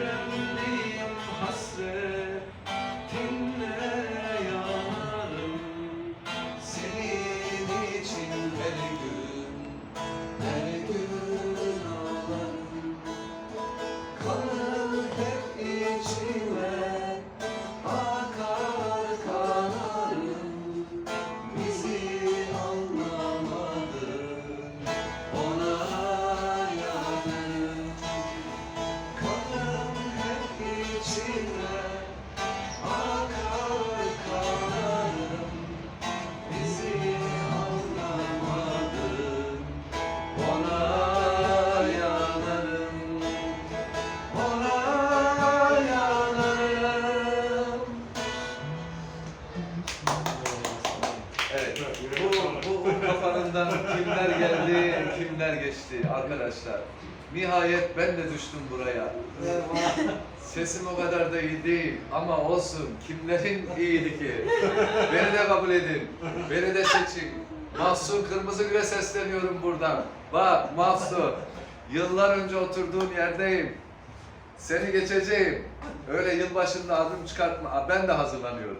Amen. Yanından kimler geldi, kimler geçti arkadaşlar. Nihayet ben de düştüm buraya. Sesim o kadar da iyi değil ama olsun. Kimlerin iyiydi ki? Beni de kabul edin. Beni de seçin. Mahsun Kırmızıgül'e sesleniyorum buradan. Bak Mahsun, yıllar önce oturduğun yerdeyim. Seni geçeceğim. Öyle yılbaşında adım çıkartma. Ben de hazırlanıyorum.